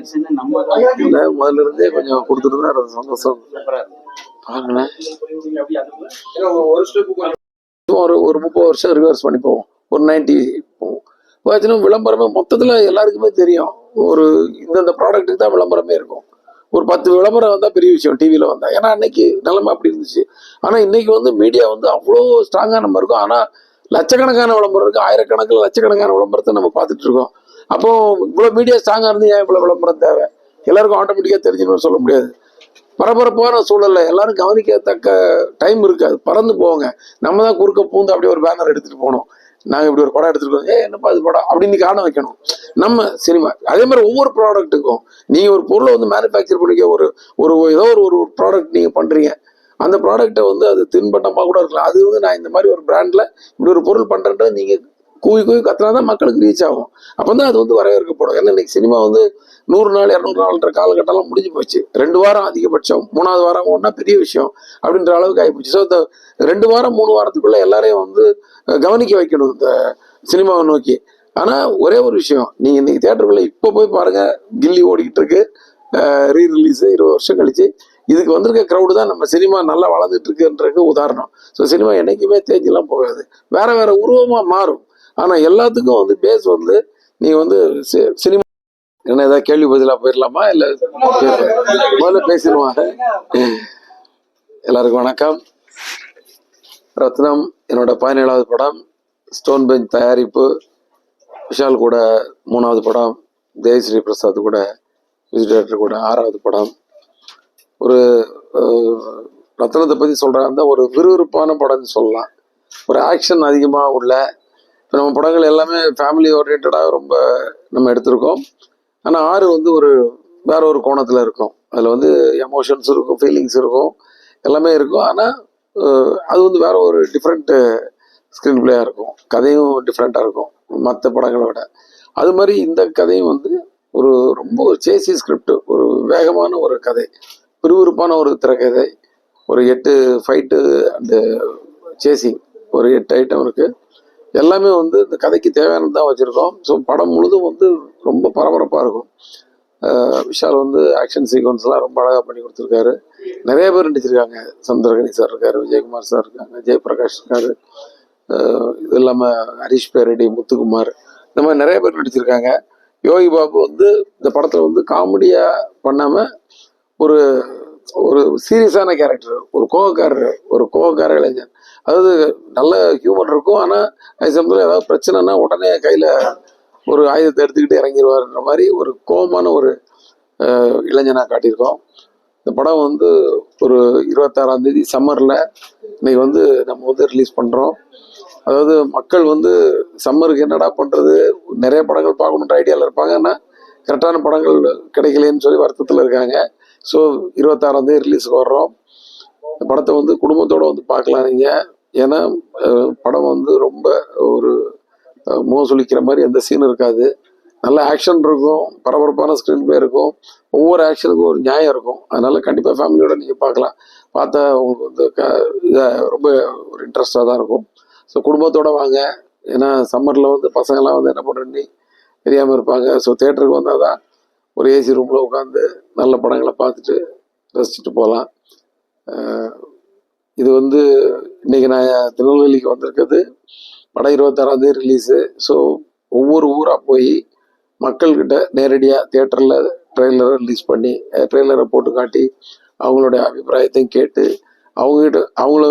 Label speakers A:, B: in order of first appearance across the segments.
A: Collection நம்ம
B: இல்லை முதல்ல இருந்தே கொஞ்சம் கொடுத்துட்டு இருந்தது சந்தோஷம். பாருங்களேன்.
C: ஒரு
B: ஒரு முப்பது வருஷம் ரிவர்ஸ் பண்ணி போவோம். ஒரு நைன்டி போவோம். பார்த்தீங்கன்னா விளம்பரமே மொத்தத்தில் எல்லாருக்குமே தெரியும். ஒரு இந்தந்த ப்ராடக்ட்டுக்கு தான் விளம்பரமே இருக்கும். ஒரு பத்து விளம்பரம் வந்தால் பெரிய விஷயம் டிவியில் வந்தால் ஏன்னா அன்னைக்கு நிலைமை அப்படி இருந்துச்சு. ஆனால் இன்னைக்கு வந்து மீடியா வந்து அவ்வளோ ஸ்ட்ராங்காக நம்ம இருக்கும். ஆனால் லட்சக்கணக்கான விளம்பரம் இருக்குது ஆயிரக்கணக்கில் லட்சக்கணக்கான விளம்பரத்தை நம்ம பார்த்துட்டு இருக்கோம். அப்போ இவ்வளோ மீடியா ஸ்ட்ராங்காக இருந்து ஏன் இவ்வளோ விளம்பரம் தேவை? எல்லாருக்கும் ஆட்டோமேட்டிக்காக தெரிஞ்சுன்னு சொல்ல முடியாது. பரபரப்பான சூழல்ல எல்லாரும் கவனிக்கத்தக்க டைம் இருக்காது பறந்து போவாங்க நம்ம தான் குறுக்க பூந்து அப்படியே ஒரு பேனர் எடுத்துட்டு போனோம் நாங்க இப்படி ஒரு படம் எடுத்துருக்கோம் ஏ என்னப்பா அது படம்? அப்படின்னு காண வைக்கணும். நம்ம சினிமா அதே மாதிரி ஒவ்வொரு ப்ராடக்ட்டுக்கும் நீங்க ஒரு பொருளை வந்து மேனுஃபேக்சர் பண்ணிக்க ஒரு ஒரு ஏதோ ஒரு ஒரு ப்ராடக்ட் நீங்க பண்றீங்க. அந்த ப்ராடக்ட்டை வந்து அது தின்பட்டமாக கூட இருக்கலாம். அது வந்து நான் இந்த மாதிரி ஒரு பிராண்டில் இப்படி ஒரு பொருள் பண்ணுறேன்ட்டு நீங்கள் கூவி கூவி கத்துனா தான் மக்களுக்கு ரீச் ஆகும். அப்போ தான் அது வந்து வரவேற்கப்படும். ஏன்னா இன்னைக்கு சினிமா வந்து நூறு நாள் இரநூறு நாள்ன்ற காலகட்டம்லாம் முடிஞ்சு போச்சு. ரெண்டு வாரம் அதிகபட்சம். மூணாவது வாரம் ஒன்றா பெரிய விஷயம் அப்படின்ற அளவுக்கு ஆகிப்போச்சு ஸோ இந்த ரெண்டு வாரம் மூணு வாரத்துக்குள்ளே எல்லாரையும் வந்து கவனிக்க வைக்கணும் இந்த சினிமாவை நோக்கி. ஆனால் ஒரே ஒரு விஷயம். நீங்கள் இன்னைக்கு தேட்டருக்குள்ளே இப்போ போய் பாருங்கள் கில்லி ஓடிக்கிட்டு இருக்கு ரீ ரிலீஸ் இருபது வருஷம் கழிச்சு. இதுக்கு வந்திருக்க க்ரௌடு தான் நம்ம சினிமா நல்லா வளர்ந்துட்டு இருக்குன்றது உதாரணம். ஸோ சினிமா என்றைக்குமே தேஞ்செல்லாம் போகாது. வேற வேற உருவமாக மாறும். ஆனால் எல்லாத்துக்கும் வந்து பேஸ் வந்து நீ வந்து சி- சினிமா என்ன ஏதாவது கேள்வி பதிலாக போயிடலாமா இல்லை முதல்ல பேசிடுவாங்க எல்லாருக்கும் வணக்கம். ரத்னம் என்னோட பதினேழாவது படம். ஸ்டோன் பெஞ்ச் தயாரிப்பு. விஷால் கூட மூணாவது படம். தேவிஸ்ரீ பிரசாத் கூட விஜய் கூட ஆறாவது படம். ஒரு ரத்னத்தை பற்றி சொல்கிறாங்க ஒரு விறுவிறுப்பான படம்னு சொல்லலாம். ஒரு ஆக்ஷன் அதிகமாக உள்ள இப்போ நம்ம படங்கள் எல்லாமே ஃபேமிலி ஓரியன்டாக ரொம்ப நம்ம எடுத்திருக்கோம். ஆனால் ஆறு வந்து ஒரு வேற ஒரு கோணத்தில் இருக்கும். அதில் வந்து எமோஷன்ஸ் இருக்கும் ஃபீலிங்ஸ் இருக்கும் எல்லாமே இருக்கும். ஆனால் அது வந்து வேற ஒரு டிஃப்ரெண்ட்டு ஸ்க்ரீன் பிளேயாக இருக்கும். கதையும் டிஃப்ரெண்ட்டாக இருக்கும் மற்ற படங்களை விட. அது மாதிரி இந்த கதையும் வந்து ஒரு ரொம்ப ஒரு சேசி ஸ்கிரிப்ட் ஒரு வேகமான ஒரு கதை விறுவிறுப்பான ஒரு திரைக்கதை ஒரு எட்டு ஃபைட்டு அண்டு சேசிங் ஒரு எட்டு ஐட்டம் இருக்குது எல்லாமே வந்து இந்த கதைக்கு தேவையானது தான் வச்சுருக்கோம். ஸோ படம் முழுதும் வந்து ரொம்ப பரபரப்பாக இருக்கும். விஷால் வந்து ஆக்ஷன் சீக்வன்ஸ்லாம் ரொம்ப அழகாக பண்ணி கொடுத்துருக்காரு. நிறைய பேர் நடிச்சிருக்காங்க. சந்திரகணி சார் இருக்கார் விஜயகுமார் சார் இருக்காங்க ஜெயபிரகாஷ் இருக்கார். இது இல்லாமல் ஹரிஷ் பேரடி முத்துக்குமார் இந்த மாதிரி நிறைய பேர் நடிச்சிருக்காங்க. யோகி பாபு வந்து இந்த படத்தில் வந்து காமெடியாக பண்ணாமல் ஒரு ஒரு சீரியஸான கேரக்டர் ஒரு கோவக்காரர் ஒரு கோவக்கார இளைஞன். அதாவது நல்ல ஹியூமன் இருக்கும் ஆனால் அது சமயத்தில் ஏதாவது பிரச்சனைனா உடனே கையில் ஒரு ஆயுதத்தை எடுத்துக்கிட்டு இறங்கிடுவார்ன்ற மாதிரி ஒரு கோபமான ஒரு இளைஞனாக காட்டியிருக்கோம். இந்த படம் வந்து ஒரு இருபத்தாறாம் தேதி சம்மரில் இன்னைக்கு வந்து நம்ம வந்து ரிலீஸ் பண்ணுறோம் அதாவது மக்கள் வந்து சம்மருக்கு என்னடா பண்ணுறது நிறைய படங்கள் பார்க்கணுன்ற ஐடியாவில் இருப்பாங்க. ஆனால் கரெக்டான படங்கள் கிடைக்கலையேன்னு சொல்லி வருத்தத்தில் இருக்காங்க. ஸோ இருபத்தாறாம் தேதி ரிலீஸுக்கு வர்றோம். படத்தை வந்து குடும்பத்தோடு வந்து பார்க்கலாம் நீங்கள் ஏன்னா படம் வந்து ரொம்ப ஒரு மோசொலிக்கிற மாதிரி எந்த சீன் இருக்காது. நல்ல ஆக்ஷன் இருக்கும் பரபரப்பான ஸ்க்ரீன் பிளே இருக்கும். ஒவ்வொரு ஆக்ஷனுக்கும் ஒரு நியாயம் இருக்கும். அதனால் கண்டிப்பாக ஃபேமிலியோட நீங்கள் பார்க்கலாம். பார்த்தா உங்களுக்கு வந்து க இதை ரொம்ப ஒரு இன்ட்ரெஸ்டாக தான் இருக்கும். ஸோ குடும்பத்தோடு வாங்க. ஏன்னா சம்மரில் வந்து பசங்கள்லாம் வந்து என்ன பண்ணுறேன்னு தெரியாமல் இருப்பாங்க. ஸோ தேட்டருக்கு வந்தால் தான் ஒரு ஏசி ரூமில் உட்காந்து நல்ல படங்களை பார்த்துட்டு ரசிச்சுட்டு போகலாம். இது வந்து இன்றைக்கி நான் திருநெல்வேலிக்கு வந்திருக்கிறது. படம் இருபத்தாறாம் ரிலீஸு ஸோ ஒவ்வொரு ஊராக போய் மக்கள்கிட்ட நேரடியாக தேட்டரில் ட்ரெய்லரை ரிலீஸ் பண்ணி ட்ரெய்லரை போட்டு காட்டி அவங்களுடைய அபிப்பிராயத்தையும் கேட்டு அவங்ககிட்ட அவங்கள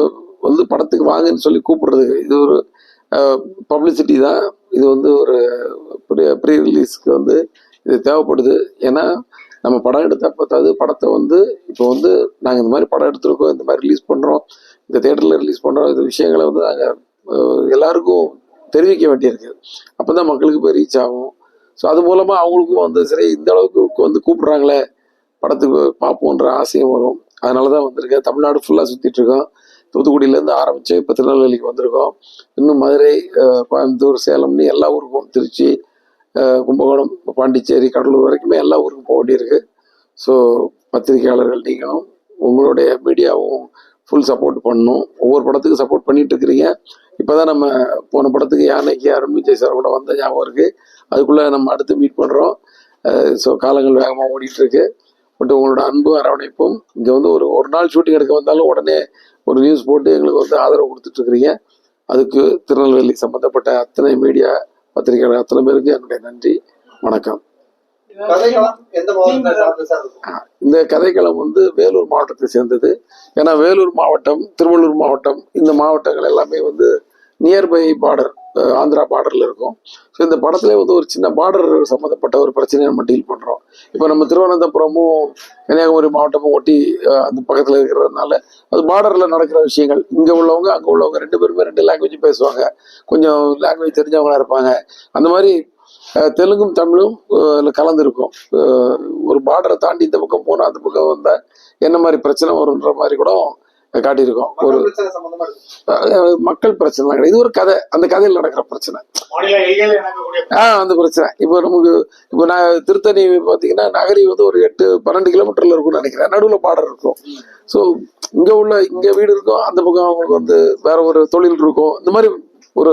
B: வந்து படத்துக்கு வாங்கன்னு சொல்லி கூப்பிடுறது. இது ஒரு பப்ளிசிட்டி தான். இது வந்து ஒரு ப்ரீ ரிலீஸ்க்கு வந்து இது தேவைப்படுது. ஏன்னா நம்ம படம் எடுத்த பார்த்தாது படத்தை வந்து இப்போ வந்து நாங்கள் இந்த மாதிரி படம் எடுத்திருக்கோம் இந்த மாதிரி ரிலீஸ் பண்ணுறோம் இந்த தேட்டரில் ரிலீஸ் பண்ணுறோம் இந்த விஷயங்களை வந்து நாங்கள் எல்லாருக்கும் தெரிவிக்க வேண்டியிருக்கு. அப்போ தான் மக்களுக்கு போய் ரீச் ஆகும். ஸோ அது மூலமாக அவங்களுக்கும் வந்து சரி இந்த அளவுக்கு வந்து கூப்பிட்றாங்களே படத்துக்கு பார்ப்போன்ற ஆசையும் வரும். அதனால தான் வந்திருக்கேன் தமிழ்நாடு ஃபுல்லாக சுற்றிட்டுருக்கோம் தூத்துக்குடியிலேருந்து ஆரம்பித்து இப்போ திருநெல்வேலிக்கு வந்திருக்கோம். இன்னும் மதுரை கோயம்புத்தூர் சேலம்னு எல்லா ஊருக்கும் திருச்சி கும்பகோணம் பாண்டிச்சேரி கடலூர் வரைக்குமே எல்லா ஊருக்கும் போக வேண்டியிருக்கு. ஸோ பத்திரிகையாளர்கள் நீங்களும் உங்களுடைய மீடியாவும் ஃபுல் சப்போர்ட் பண்ணணும். ஒவ்வொரு படத்துக்கும் சப்போர்ட் பண்ணிட்டு இருக்கிறீங்க. இப்போ தான் நம்ம போன படத்துக்கு யானைக்கு அருண் விஜய் சார் கூட வந்த ஞாபகம் இருக்குது அதுக்குள்ளே நம்ம அடுத்து மீட் பண்ணுறோம் ஸோ காலங்கள் வேகமாக ஓடிட்டுருக்கு. பட் உங்களோட அன்பும் அரவணைப்பும் இங்கே வந்து ஒரு ஒரு நாள் ஷூட்டிங் எடுக்க வந்தாலும் உடனே ஒரு நியூஸ் போட்டு எங்களுக்கு வந்து ஆதரவு கொடுத்துட்ருக்குறீங்க அதுக்கு திருநெல்வேலி சம்மந்தப்பட்ட அத்தனை மீடியா பத்திரிகையாளர் அத்தனை பேருக்கு என்னுடைய நன்றி வணக்கம். இந்த கதைக்களம் வந்து வேலூர் மாவட்டத்தை சேர்ந்தது. ஏன்னா வேலூர் மாவட்டம் திருவள்ளூர் மாவட்டம் இந்த மாவட்டங்கள் எல்லாமே வந்து நியர்பை பார்டர் ஆந்திரா பார்டரில் இருக்கும். ஸோ இந்த படத்துல வந்து ஒரு சின்ன பார்டர் சம்மந்தப்பட்ட ஒரு பிரச்சனையை நம்ம டீல் பண்ணுறோம் இப்போ நம்ம திருவனந்தபுரமும் கன்னியாகுமரி மாவட்டமும் ஒட்டி அந்த பக்கத்தில் இருக்கிறதுனால அது பார்டரில் நடக்கிற விஷயங்கள். இங்கே உள்ளவங்க அங்கே உள்ளவங்க ரெண்டு பேருமே ரெண்டு லாங்குவேஜ் பேசுவாங்க. கொஞ்சம் லாங்குவேஜ் தெரிஞ்சவங்களா இருப்பாங்க. அந்த மாதிரி தெலுங்கும் தமிழும் அஹ், கலந்துருக்கும். ஒரு பார்டரை தாண்டி இந்த பக்கம் போனால் அந்த பக்கம் வந்தால் என்ன மாதிரி பிரச்சனை வரும்ன்ற மாதிரி கூட காட்டியிருக்கோம். ஒரு
C: மக்கள் பிரச்சனை
B: கிடையாது இது ஒரு கதை. அந்த கதையில் நடக்கிற பிரச்சனை. ஆ அந்த பிரச்சனை. இப்போ நமக்கு இப்போ நான் திருத்தணி பார்த்தீங்கன்னா நகரி வந்து ஒரு எட்டு பன்னெண்டு கிலோமீட்டர்ல இருக்கும்னு நினைக்கிறேன். நடுவில் பார்டர் இருக்கும். ஸோ இங்கே உள்ள இங்கே வீடு இருக்கும் அந்த பக்கம் அவங்களுக்கு வந்து வேற ஒரு தொழில் இருக்கும். இந்த மாதிரி ஒரு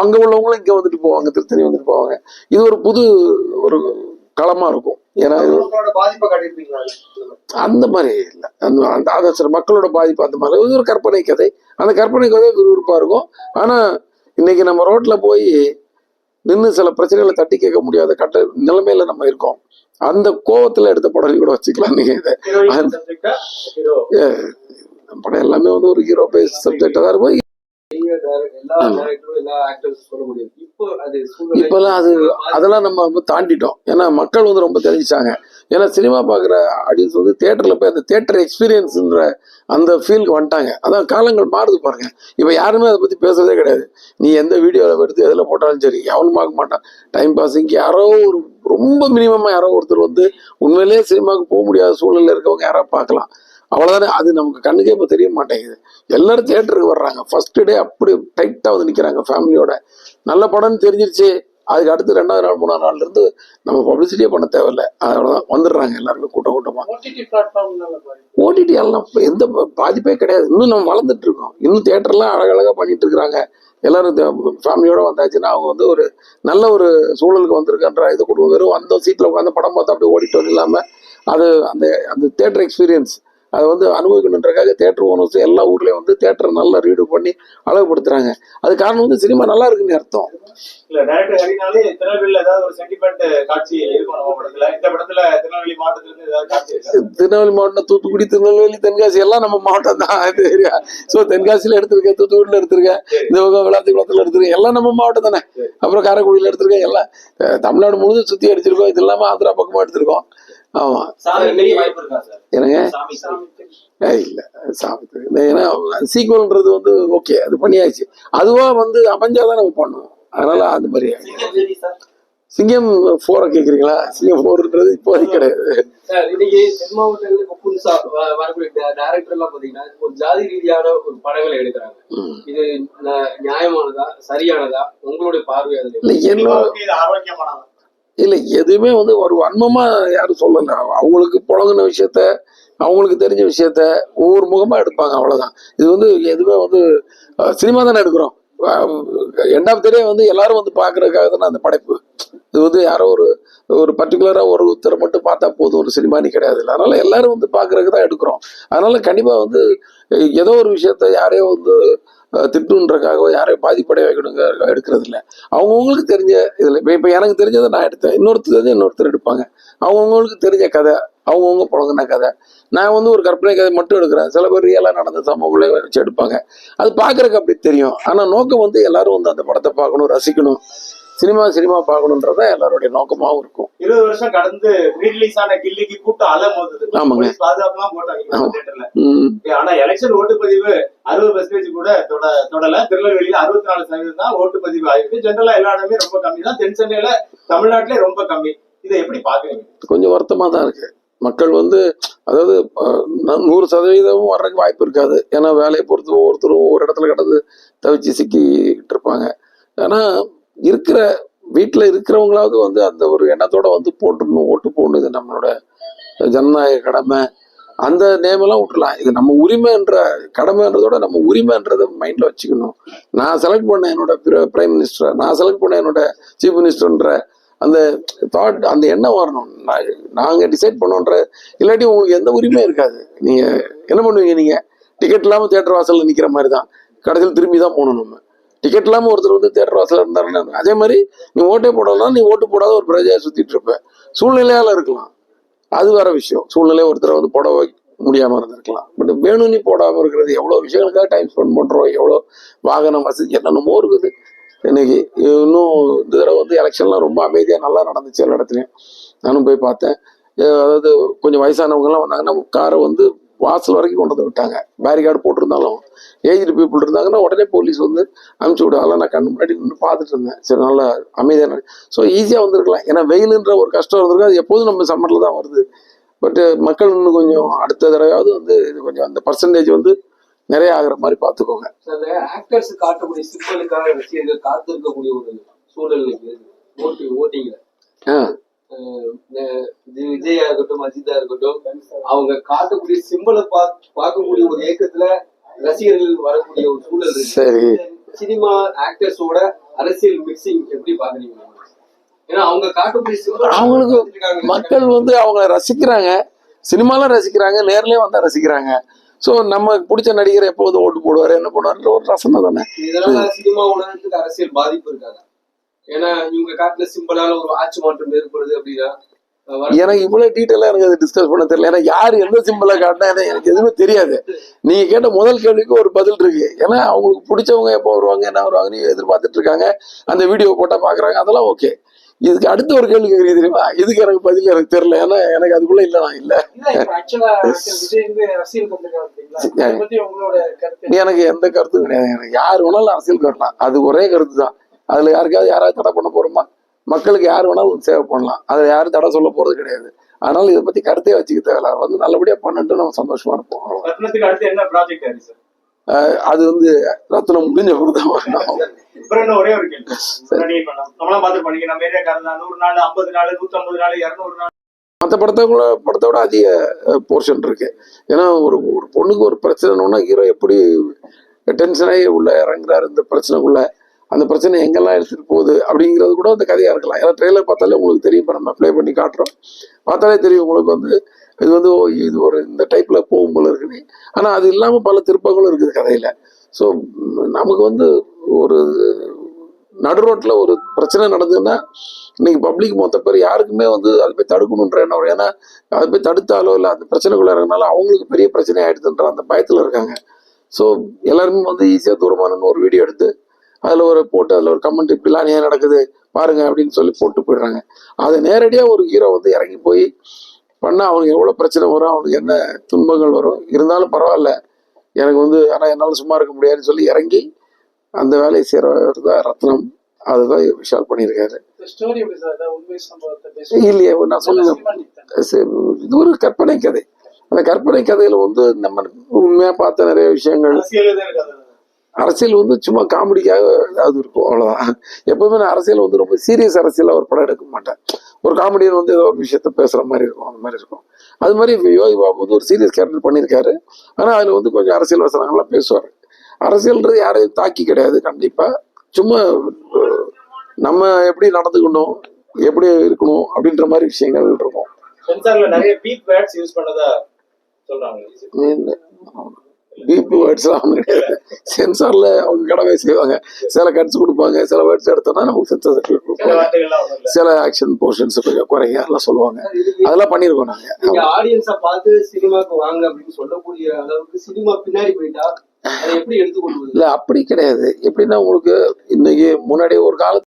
B: அங்கே உள்ளவங்களும் இங்கே வந்துட்டு போவாங்க. திருத்தணி வந்துட்டு போவாங்க. இது ஒரு புது ஒரு களமா இருக்கும். ஏன்னா? அந்த மாதிரி இல்லை. அந்த அந்த சில மக்களோட பாதிப்பு அந்த மாதிரி. இது ஒரு கற்பனை கதை. அந்த கற்பனை கதை விறுவிறுப்பா இருக்கும். ஆனா இன்னைக்கு நம்ம ரோட்ல போய் நின்று சில பிரச்சனைகளை தட்டி கேட்க முடியாத கட்ட நிலைமையில நம்ம இருக்கோம். அந்த கோவத்துல எடுத்த படம் கூட வச்சுக்கலாம். நீங்க இதை. படம் எல்லாமே வந்து ஒரு ஹீரோ பேஸ் சப்ஜெக்டா தான் இருக்கும். இப்பெல்லாம் அது அதெல்லாம் நம்ம ரொம்ப தாண்டிட்டோம். ஏன்னா மக்கள் வந்து ரொம்ப தெரிஞ்சிட்டாங்க. ஏன்னா சினிமா பார்க்குற ஆடியன்ஸ் வந்து தேட்டரில் போய் அந்த தேட்டர் எக்ஸ்பீரியன்ஸ்ன்ற அந்த ஃபீலுக்கு வந்துட்டாங்க. அதான் காலங்கள் மாறுது பாருங்க. இப்போ யாருமே அதை பற்றி பேசுறதே கிடையாது. நீ எந்த வீடியோவில் எடுத்து எதில் போட்டாலும் சரி எவனும் பார்க்க மாட்டான். டைம் பாஸிங்க்கு யாரோ ஒரு ரொம்ப மினிமமாக யாரோ ஒருத்தர் வந்து உண்மையிலேயே சினிமாவுக்கு போக முடியாத சூழ்நிலை இருக்கவங்க யாரோ பார்க்கலாம். அவ்வளோதானே அது நமக்கு கண்ணுக்கே இப்போ தெரிய மாட்டேங்குது. எல்லாரும் தேட்டருக்கு வர்றாங்க. ஃபர்ஸ்ட் டே அப்படி டைட்டாக வந்து நிற்கிறாங்க ஃபேமிலியோட நல்ல படம்னு தெரிஞ்சிருச்சு. அதுக்கு அடுத்து ரெண்டாவது நாள் மூணாவது நாள்ல இருந்து நம்ம பப்ளிசிட்டியே பண்ண தேவையில்ல. அவ்வளோதான் வந்துடுறாங்க எல்லாருமே கூட்டம் கூட்டமா.
A: ஓடிடி
B: எல்லாம் எந்த பாதிப்பே கிடையாது. இன்னும் நம்ம வளர்ந்துட்டு இருக்கோம். இன்னும் தேட்டர்லாம் அழகழகா பண்ணிட்டு இருக்கிறாங்க. எல்லாரும் ஃபேமிலியோட வந்தாச்சுன்னா அவங்க வந்து ஒரு நல்ல ஒரு சூழலுக்கு வந்திருக்கன்ற இது கொடுக்கும் வெறும் அந்த சீட்ல உட்காந்து படம் பார்த்தா அப்படியே ஓடிட்டு வந்து இல்லாம அது அந்த அந்த தேட்டர் எக்ஸ்பீரியன்ஸ் அதை வந்து அனுபவிக்கணுன்றக்காக தேட்டர் ஓனர்ஸ் எல்லா ஊர்லயும் வந்து தேட்டரை நல்லா ரீடு பண்ணி அழகுபடுத்துறாங்க. அது காரணம் வந்து சினிமா நல்லா இருக்குன்னு அர்த்தம்.
A: இல்ல டைரக்டர் ஹரினாலே திருநெல்வேலியில ஏதாவது ஒரு சென்டிமெண்ட் காட்சி இருக்கும் நம்ம படத்துல. இந்த படத்துல திருநெல்வேலி மாவட்டத்துல இருந்து ஏதாவது காட்சி
B: திருநெல்வேலி மாவட்டம் தூத்துக்குடி திருநெல்வேலி தென்காசி எல்லாம் நம்ம மாவட்டம் தான். ஏரியா. ஸோ தென்காசியில எடுத்திருக்கேன் தூத்துக்குடியில எடுத்திருக்கேன் இந்த பக்கம் விளாத்திக்குளத்துல எடுத்திருக்கேன் எல்லாம் நம்ம மாவட்டம் தானே. அப்புறம் காரைக்குடியில எடுத்திருக்கேன் எல்லாம் தமிழ்நாடு முழுதும் சுத்தி அடிச்சிருக்கோம். இது இல்லாம ஆந்திரா பக்கமா எடுத்திருக்கோம். ஆமா.
A: சாமி பெரிய வாய்ப்பு இருக்கா சார்?
B: என்னங்க?
A: சாமி சாமி.
B: ஏய், இல்ல சாமி. ஏன்னா சீக்வல்ன்றது வந்து ஓகே அது பண்ணியாச்சு. அதுவா வந்து அமைஞ்சாதான் நம்ம பண்ணுவோம் அதனால அந்த மாதிரி
A: சிங்கம்
B: ஃபோரை கேக்குறீங்களா? சிங்கம் ஃபோர்ன்றது இப்போதைக்கு கிடையாது.
D: சார் இன்னைக்கு தென் மாவட்டங்களுக்கு இப்போ புதுசா வ- வரக்கூடிய டேரக்டர் எல்லாம் பாத்தீங்கன்னா ஒரு ஜாதி ரீதியான ஒரு படங்களை எடுக்கிறாங்க. இது நியாயமானதா சரியானதா? உங்களுடைய பார்வை அதுல
B: இல்ல என்ன
A: இது ஆரோக்கியமானதா?
B: இல்லை எதுவுமே வந்து ஒரு வன்மமாக யாரும் சொல்லலை. அவங்களுக்கு புழங்கின விஷயத்த அவங்களுக்கு தெரிஞ்ச விஷயத்த ஒவ்வொரு முகமாக எடுப்பாங்க அவ்வளோதான் இது வந்து எதுவுமே வந்து சினிமா தானே எடுக்கிறோம். எண்ட் ஆஃப் தெரிய வந்து எல்லாரும் வந்து பார்க்கறதுக்காக தானே அந்த படைப்பு. இது வந்து யாரோ ஒரு ஒரு பர்டிகுலராக ஒரு ஒருத்தரை மட்டும் பார்த்தா போதும் ஒரு சினிமானி கிடையாது. இல்லை அதனால் எல்லாரும் வந்து பாக்குறதுக்கு தான் எடுக்கிறோம். அதனால் கண்டிப்பாக வந்து ஏதோ ஒரு விஷயத்த யாரையோ வந்து திட்டுன்றக்காகவோ யாரையும் பாதிப்படைய வைக்கணுங்க எடுக்கிறது இல்லை அவங்கவுங்களுக்கு தெரிஞ்ச இதில் இப்போ இப்போ எனக்கு தெரிஞ்சதை நான் எடுத்தேன். இன்னொருத்தர் தெரிஞ்ச இன்னொருத்தர் எடுப்பாங்க. அவங்கவுங்களுக்கு தெரிஞ்ச கதை அவங்கவுங்க புழங்கின கதை. நான் வந்து ஒரு கற்பனை கதை மட்டும் எடுக்கிறேன். சில பேர் ரியலாக நடந்த சம்பவங்களே வச்சு எடுப்பாங்க. அது பார்க்குறக்கு அப்படி தெரியும். ஆனால் நோக்கம் வந்து எல்லாரும் வந்து அந்த படத்தை பார்க்கணும் ரசிக்கணும். சினிமா சினிமா பார்க்கணுன்றதா எல்லாருடைய நோக்கமாகவும் இருக்கும்.
A: இருபது வருஷம் கடந்து ரீரிலீஸ் ஆன கில்லிக்கு கூட்டம் அலை மோதுது
B: ஆமாங்க.
A: பாதுகாப்புலாம் போட்டாங்க ஆனா எலெக்ஷன் ஓட்டுப்பதிவு அறுபது பெர்சன்டேஜ் கூட தொட தொடல. திருநெல்வேலியில அறுபத்தி நாலு சதவீதம் தான் ஓட்டுப்பதிவு ஆயிருக்கு. ஜென்ரலா எல்லா இடமே ரொம்ப கம்மி தான். தென் சென்னையில தமிழ்நாட்டிலே ரொம்ப கம்மி. இதை எப்படி பாக்குறீங்க
B: கொஞ்சம் வருத்தமாக தான் இருக்கு. மக்கள் வந்து அதாவது நூறு சதவீதமும் வர்றதுக்கு வாய்ப்பு இருக்காது. ஏன்னா வேலையை பொறுத்து ஒவ்வொருத்தரும் ஒரு இடத்துல கிடந்து தவிச்சு சிக்கிட்டு இருப்பாங்க. ஆனால் இருக்கிற வீட்டில் இருக்கிறவங்களாவது வந்து அந்த ஒரு எண்ணத்தோட வந்து போட்டுடணும் ஓட்டு போடணும் இது நம்மளோட ஜனநாயக கடமை. அந்த நேமெல்லாம் விட்டுலாம் இது நம்ம உரிமைன்ற கடமைன்றதோட நம்ம உரிமைன்றதை மைண்டில் வச்சுக்கணும். நான் செலக்ட் பண்ண என்னோட பிரைம் மினிஸ்டர் நான் செலக்ட் பண்ண என்னோட சீஃப் மினிஸ்டர்ன்ற அந்த தாட் அந்த எண்ணம் வரணும். நான் டிசைட் பண்ணோன்ற இல்லாட்டி உங்களுக்கு எந்த உரிமையும் இருக்காது. நீங்கள் என்ன பண்ணுவீங்க நீங்கள் டிக்கெட் இல்லாமல் தேட்டர் வாசலில் நிற்கிற மாதிரி தான் கடைசியில் திரும்பி தான் போகணும் நம்ம. டிக்கெட் இல்லாமல் ஒருத்தர் வந்து தேட்டர் வாசல்ல இருந்தாருன்னா அதே மாதிரி நீ ஓட்டே போடலாம் நீ ஓட்டு போடாத ஒரு பிரஜையை சுற்றிட்டு இருப்ப. சூழ்நிலையால இருக்கலாம். அது வேற விஷயம். சூழ்நிலை ஒருத்தரை வந்து போட வைக்க இருந்திருக்கலாம். பட் வேணும் நீ போடாமல் இருக்கிறது. எவ்வளோ விஷயங்களுக்காக டைம் ஸ்பெண்ட் பண்ணுறோம் எவ்வளோ வாகனம் வசதி என்னென்னமோ இருக்குது. இன்னைக்கு இன்னும் இந்த தடவை வந்து எலெக்ஷன்லாம் ரொம்ப அமைதியாக நல்லா நடந்துச்சு எல்லா இடத்துலையும். நானும் போய் பார்த்தேன். அதாவது கொஞ்சம் வயசானவங்கலாம் வந்தாங்கன்னா காரை வந்து வாசல் வரைக்கும் கொண்டு வந்து விட்டாங்க. பேரிகார்டு போட்டிருந்தாலும் ஏஜ்டு பீப்புள் இருந்தாங்கன்னா உடனே போலீஸ் வந்து அனுப்பிச்சு விடுவாங்க நான் கண்ணு முன்னாடி நின்று பார்த்துட்டு இருந்தேன். சரி நல்லா அமைதியான ஸோ ஈஸியாக வந்திருக்கலாம். ஏன்னா வெயிலுன்ற ஒரு கஷ்டம் இருந்திருக்கு அது எப்போதும் நம்ம சம்மரில் தான் வருது. பட் மக்கள் இன்னும் கொஞ்சம் அடுத்த தடவையாவது வந்து இது கொஞ்சம் அந்த பர்சன்டேஜ் வந்து நிறைய ஆகுற மாதிரி பார்த்துக்கோங்க.
D: ஆக்டர்ஸ் காட்டக்கூடிய சிம்பலுக்காக ரசிகர்கள் காத்திருக்கக்கூடிய ஒரு சூழல் இருக்கு. ஓட்டு ஓட்டிங்ல
B: ஆ.
D: விஜயா இருக்கட்டும் அஜிதா இருக்கட்டும் அவங்க காட்டக்கூடிய சிம்பலை பார்க்கக்கூடிய ஒரு ஏக்கத்துல ரசிகர்கள் வரக்கூடிய ஒரு சூழல் இருக்கு. சினிமா ஆக்டர்ஸோட அரசியல் மிக்சிங் எப்படி பாக்குறீங்க ஏன்னா அவங்க காட்டக்கூடிய
B: அவங்களுக்கு. மக்கள் வந்து அவங்க ரசிக்கிறாங்க. சினிமால ரசிக்கிறாங்க நேர்லயே வந்தா ரசிக்கிறாங்க. ஸோ நமக்கு பிடிச்ச நடிகர் எப்போ வந்து ஓட்டு போடுவாரு? என்ன பண்ணுவாருன்ற ஒரு ரசனை தானே.
D: சினிமா உலகத்துக்கு அரசியல் பாதிப்பு இருக்காதா? ஏன்னா இவங்க காட்டுல சிம்பிளான ஒரு ஆட்சி மாற்றம் ஏற்படுது அப்படின்னா
B: எனக்கு இவ்வளவு டீட்டெயிலாக எனக்கு அது டிஸ்கஸ் பண்ண தெரியல. ஏன்னா யார் எந்த சிம்பிளை காட்டினா எனக்கு- எதுவுமே தெரியாது. நீங்க கேட்ட முதல் கேள்விக்கு ஒரு பதில் இருக்கு. ஏன்னா அவங்களுக்கு பிடிச்சவங்க எப்போ வருவாங்க என்ன வருவாங்கன்னு எதிர்பார்த்துட்டு இருக்காங்க. அந்த வீடியோ போட்டா பாக்குறாங்க. அதெல்லாம் ஓகே இதுக்கு அடுத்த ஒரு கேள்வி கேட்குறீங்க தெரியுமா? இதுக்கு எனக்கு பதில் எனக்கு தெரியல. ஏன்னா எனக்கு அதுக்குள்ள இல்லை நான் இல்லை. எனக்கு எந்த கருத்தும் கிடையாது. எனக்கு யார் வேணாலும் அரசியல் வரலாம் அது ஒரே கருத்து தான் அதுல யாருக்காவது யாராவது தடை பண்ண போறோமா? மக்களுக்கு யார் வேணாலும் சேவை பண்ணலாம். அதை யாரும் தடை சொல்ல போறது கிடையாது. அதனால இதை பத்தி கருத்தே வச்சுக்க தேவையில்ல. வந்து நல்லபடியா பண்ணிட்டு நம்ம சந்தோஷமா இருப்போம். அது வந்து ரத்னம் முடிஞ்ச பிறகு தான் வரணும்
A: அப்புறம் என்ன ஒரே ஒரு கேள்வி. நம்மளாம் பார்த்து பண்ணீங்க நம்ம ஏரியா காரங்க நூறு நாள் ஐம்பது நாள் நூத்தி ஐம்பது நாள் இருநூறு நாள்.
B: மற்ற படத்தவங்கள படத்தை விட அதிக போர்ஷன் இருக்கு. ஏன்னா ஒரு ஒரு பொண்ணுக்கு ஒரு பிரச்சனைனா ஹீரோ எப்படி டென்ஷன் ஆகி உள்ள இறங்குறாரு? இந்த பிரச்சனைக்குள்ள அந்த பிரச்சனை எங்கெல்லாம் எடுத்துகிட்டு போகுது அப்படிங்கிறது கூட அந்த கதையாக இருக்கலாம். ஏன்னா ட்ரெயிலர் பார்த்தாலே உங்களுக்கு தெரியும். இப்போ நம்ம ப்ளே பண்ணி காட்டுறோம். பார்த்தாலே தெரியும் உங்களுக்கு வந்து இது வந்து ஓ, இது ஒரு இந்த டைப்பில் போகும் போல இருக்குது ஆனால் அது இல்லாமல் பல திருப்பங்களும் இருக்குது கதையில். ஸோ நமக்கு வந்து ஒரு நடு ரோட்டில் ஒரு பிரச்சனை நடந்ததுன்னா இன்னைக்கு பப்ளிக் மொத்த பேர் யாருக்குமே வந்து அதை போய் தடுக்கணுன்ற என்ன வரும். ஏன்னா அதை போய் தடுத்தாலோ இல்லை அந்த பிரச்சனைக்குள்ள இருக்கனால அவங்களுக்கு பெரிய பிரச்சனை ஆயிடுதுன்ற அந்த பயத்தில் இருக்காங்க. ஸோ எல்லாருமே வந்து ஈஸியாக தூரமான ஒரு வீடியோ எடுத்து அதில் ஒரு போட்டு அதில் ஒரு கமெண்ட் இப்படிலாம் ஏன் நடக்குது? பாருங்க அப்படின்னு சொல்லி போட்டு போயிடுறாங்க. அதை நேரடியாக ஒரு ஹீரோ வந்து இறங்கி போய் பண்ணால் அவனுக்கு எவ்வளோ பிரச்சனை வரும்? அவனுக்கு என்ன துன்பங்கள் வரும்? இருந்தாலும் பரவாயில்ல. எனக்கு வந்து ஆனால் என்னால் சும்மா இருக்க முடியாதுன்னு சொல்லி இறங்கி அந்த வேலையை செய்கிறவர் தான் ரத்னம். அதுதான் விஷால் பண்ணியிருக்காரு. இல்லையே நான் சரி, இது ஒரு கற்பனை கதை. அந்த கற்பனை கதையில வந்து நம்ம உண்மையா பார்த்த நிறைய விஷயங்கள்
A: அரசியல்
B: வந்து சும்மா காமெடிக்காக ஏதாவது இருக்கும் அவ்வளவுதான். எப்பவுமே நான் அரசியல் வந்து ரொம்ப சீரியஸ் அரசியலா ஒரு படம் எடுக்க மாட்டேன். ஒரு காமெடியன் வந்து ஏதோ ஒரு விஷயத்த பேசுற மாதிரி இருக்கும் அந்த மாதிரி இருக்கும். அது மாதிரி யோகி பாபு வந்து ஒரு சீரியஸ் கேரக்டர் பண்ணியிருக்காரு. ஆனா அதுல வந்து கொஞ்சம் அரசியல் வசனங்கள்லாம் பேசுவார். அரசியல்ன்றது யாரையும் தாக்கி கிடையாது கண்டிப்பா. சும்மா நம்ம எப்படி நடந்துக்கணும் எப்படி இருக்கணும் அப்படின்ற மாதிரி விஷயங்கள் இருக்கும்.
A: பீப்
B: வேர்ட்ஸ்லாம் ஒன்றும் கிடையாது சென்சார்ல அவங்க கடமை செய்வாங்க. சில கட்ஸ் கொடுப்பாங்க. சில வேர்ட்ஸ் எடுத்தோம்னா நமக்கு சென்சார்
A: சில
B: கொடுப்பாங்க. சில ஆக்ஷன் போர்ஷன்ஸ் கொஞ்சம் குறைங்க அதெல்லாம் சொல்லுவாங்க. அதெல்லாம் பண்ணியிருக்கோம் நாங்க.
D: ஆடியன்ஸ பார்த்து சினிமாக்கு வாங்க அப்படின்னு சொல்லக்கூடிய அளவுக்கு சினிமா பின்னாடி போயிட்டா
B: இல்ல அப்படி கிடையாது. எப்படின்னா உங்களுக்கு இன்னைக்கு முன்னாடி ஒரு காலத்துல